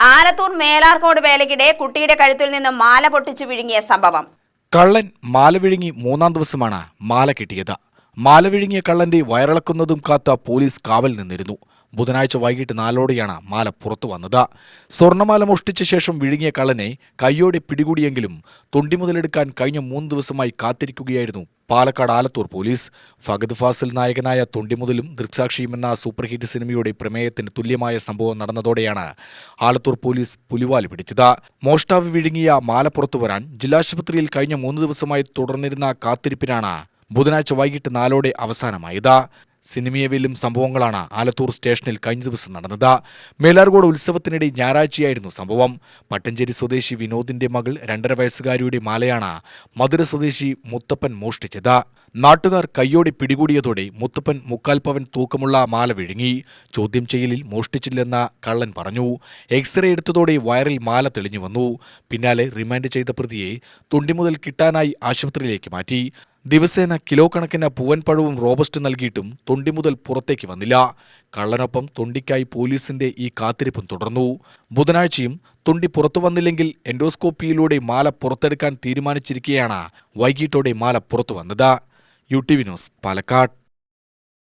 ആലത്തൂർ മേലാർക്കോട് വേലയ്ക്കിടെ കുട്ടിയുടെ കഴുത്തിൽ നിന്ന് മാല പൊട്ടിച്ചു വിഴുങ്ങിയ സംഭവം. കള്ളൻ മാല വിഴുങ്ങി മൂന്നാം ദിവസമാണ് മാല കിട്ടിയത്. മാല വിഴുങ്ങിയ കള്ളന്റെ വയറിളക്കുന്നതും കാത്ത പോലീസ് കാവൽ നിന്നിരുന്നു. ബുധനാഴ്ച വൈകിട്ട് നാലോടെയാണ് മാല പുറത്തു വന്നത്. സ്വർണമാല മോഷ്ടിച്ച ശേഷം വിഴുങ്ങിയ കള്ളനെ കൈയോടെ പിടികൂടിയെങ്കിലും തൊണ്ടി മുതലെടുക്കാൻ കഴിഞ്ഞ മൂന്ന് ദിവസമായി കാത്തിരിക്കുകയായിരുന്നു പാലക്കാട് ആലത്തൂർ പോലീസ്. ഫഗദ് ഫാസിൽ നായകനായ തൊണ്ടിമുതലും ദൃക്സാക്ഷിയും എന്ന സൂപ്പർ ഹിറ്റ് സിനിമയുടെ പ്രമേയത്തിന് തുല്യമായ സംഭവം നടന്നതോടെയാണ് ആലത്തൂർ പോലീസ് പുലിവാൽ പിടിച്ചത്. മോഷ്ടാവ് വിഴുങ്ങിയ മാല പുറത്തു വരാൻ ജില്ലാശുപത്രിയിൽ കഴിഞ്ഞ മൂന്ന് ദിവസമായി തുടർന്നിരുന്ന കാത്തിരിപ്പിനാണ് ബുധനാഴ്ച വൈകിട്ട് നാലോടെ അവസാനമായത്. സിനിമയവിലും സംഭവങ്ങളാണ് ആലത്തൂർ സ്റ്റേഷനിൽ കഴിഞ്ഞ ദിവസം നടന്നത്. മേലാർകോട് ഉത്സവത്തിനിടെ ഞായറാഴ്ചയായിരുന്നു സംഭവം. പട്ടഞ്ചേരി സ്വദേശി വിനോദിന്റെ മകൾ രണ്ടര വയസ്സുകാരിയുടെ മാലയാണ് മധുര സ്വദേശി മുത്തപ്പൻ മോഷ്ടിച്ചത്. നാട്ടുകാർ കയ്യോടെ പിടികൂടിയതോടെ മുത്തപ്പൻ മുക്കാൽ പവൻ തൂക്കമുള്ള മാല വിഴുങ്ങി. ചോദ്യം ചെയ്യലിൽ മോഷ്ടിച്ചില്ലെന്ന കള്ളൻ പറഞ്ഞു. എക്സ്റേ എടുത്തതോടെ വയറിൽ മാല തെളിഞ്ഞു വന്നു. പിന്നാലെ റിമാൻഡ് ചെയ്ത പ്രതിയെ തുണ്ടിമുതൽ കിട്ടാനായി ആശുപത്രിയിലേക്ക് മാറ്റി. ദിവസേന കിലോ കണക്കിന് പൂവൻപഴവും റോബസ്റ്റ് നൽകിയിട്ടും തൊണ്ടി മുതൽ പുറത്തേക്ക് വന്നില്ല. കള്ളനൊപ്പം തൊണ്ടിക്കായി പോലീസിന്റെ ഈ കാത്തിരിപ്പും തുടർന്നു. ബുധനാഴ്ചയും തൊണ്ടി പുറത്തു വന്നില്ലെങ്കിൽ എൻഡോസ്കോപ്പിയിലൂടെ മാല പുറത്തെടുക്കാൻ തീരുമാനിച്ചിരിക്കുകയാണ് വൈകിട്ടോടെ മാല പുറത്തു വന്നത്. U T V news Palakkad.